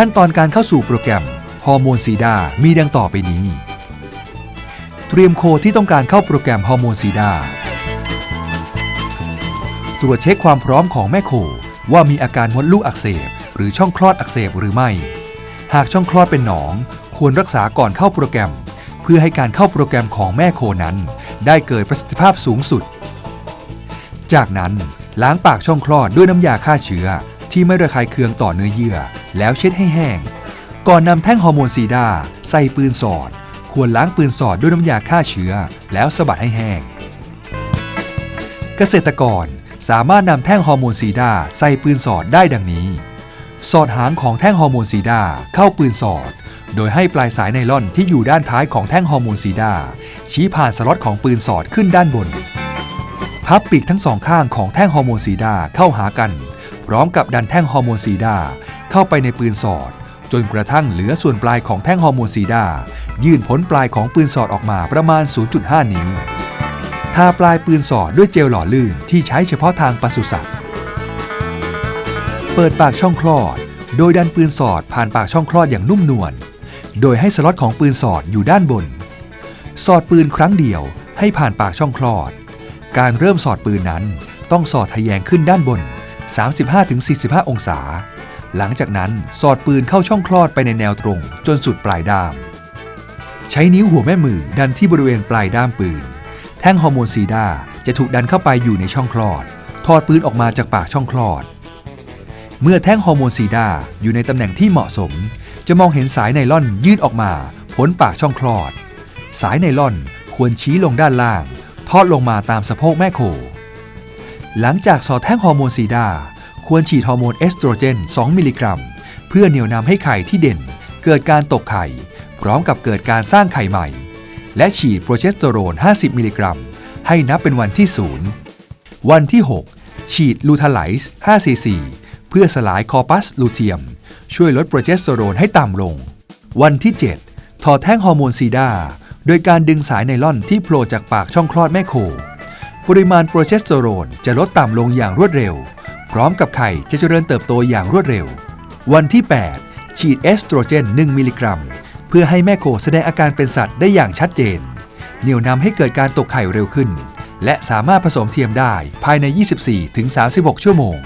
ขั้นตอนการเข้าสู่โปรแกรมฮอร์โมนซีดา มีดังต่อไปนี้ เตรียมโคที่ต้องการเข้าโปรแกรมฮอร์โมนซีดา ตรวจเช็คความพร้อมของแม่โคว่ามีอาการมดลูกอักเสบ หรือช่องคลอดอักเสบหรือไม่ หากช่องคลอดเป็นหนอง ควรรักษาก่อนเข้าโปรแกรม เพื่อให้การเข้าโปรแกรมของแม่โคนั้น ได้เกิดประสิทธิภาพสูงสุด จากนั้นล้างปากช่องคลอดด้วยน้ำยาฆ่าเชื้อ ที่ไม่ระคายเคืองต่อเนื้อเยื่อ แล้วเช็ดให้แห้ง ก่อนนำแท่งฮอร์โมนซีดาใส่ปืนสอด ควรล้างปืนสอดด้วยน้ำยาฆ่าเชื้อ แล้วสะบัดให้แห้ง เกษตรกรสามารถนำแท่งฮอร์โมนซีดาใส่ปืนสอดได้ดังนี้ สอดหางของแท่งฮอร์โมนซีดาเข้าปืนสอด โดยให้ปลายสายไนล่อนที่อยู่ด้านท้ายของแท่งฮอร์โมนซีดาชี้ผ่านสล็อตของปืนสอดขึ้นด้านบน พับปีกทั้งสองข้างของแท่งฮอร์โมนซีดาเข้าหากัน พร้อมกับดันแท่งฮอร์โมนซีดาเข้าไปในปืนสอด จนกระทั่งเหลือส่วนปลายของแท่งฮอร์โมนซีดายื่นพ้นปลายของปืนสอดออกมาประมาณ 0.5 นิ้วทาปลายปืนสอดด้วยเจลหล่อลื่นที่ใช้เฉพาะทางปศุสัตว์ เปิดปากช่องคลอด โดยดันปืนสอดผ่านปากช่องคลอดอย่างนุ่มนวล โดยให้สล็อตของปืนสอดอยู่ด้านบน สอดปืนครั้งเดียวให้ผ่านปากช่องคลอด การเริ่มสอดปืนนั้นต้องสอดทะแยงขึ้นด้านบน 35-45 องศา หลังจากนั้นสอดปืนเข้าช่องคลอดไปในแนวตรง จนสุดปลายด้าม ใช้นิ้วหัวแม่มือดันที่บริเวณปลายด้ามปืน แท่งฮอร์โมนซีดาจะถูกดันเข้าไปอยู่ในช่องคลอด ถอดปืนออกมาจากปากช่องคลอด เมื่อแท่งฮอร์โมนซีดาอยู่ในตำแหน่งที่เหมาะสม จะมองเห็นสายไนล่อนยื่นออกมาพ้นปากช่องคลอด สายไนล่อนควรชี้ลงด้านล่าง ทอดลงมาตามสะโพกแม่โค หลังจากสอดแท่งฮอร์โมนซีดา ควรฉีดฮอร์โมนเอสโตรเจน 2 มิลลิกรัม เพื่อเหนี่ยวนำให้ไข่ที่เด่น เกิดการตกไข่ พร้อมกับเกิดการสร้างไข่ใหม่ และฉีดโปรเจสเตอโรน 50 มิลลิกรัม ให้นับเป็นวันที่ 0 วันที่ 6 ฉีดลูทาไลซ์5ซีซีเพื่อสลายคอปัสลูเทียม ช่วยลดโปรเจสเตอโรนให้ต่ำลง วันที่ 7 ถอดแท่งฮอร์โมนซีดา โดยการดึงสายไนล่อนที่โผล่จากปากช่องคลอดแม่โค ปริมาณโปรเจสเตอโรนจะลดต่ำลงอย่างรวดเร็ว พร้อมกับไข่จะเจริญเติบโตอย่างรวดเร็ว วันที่ 8 ฉีดเอสโตรเจน 1 มิลลิกรัม เพื่อให้แม่โคแสดงอาการเป็นสัตว์ได้อย่างชัดเจน เหนี่ยวนำให้เกิดการตกไข่เร็วขึ้น และสามารถผสมเทียมได้ภายใน 24-36 ชั่วโมง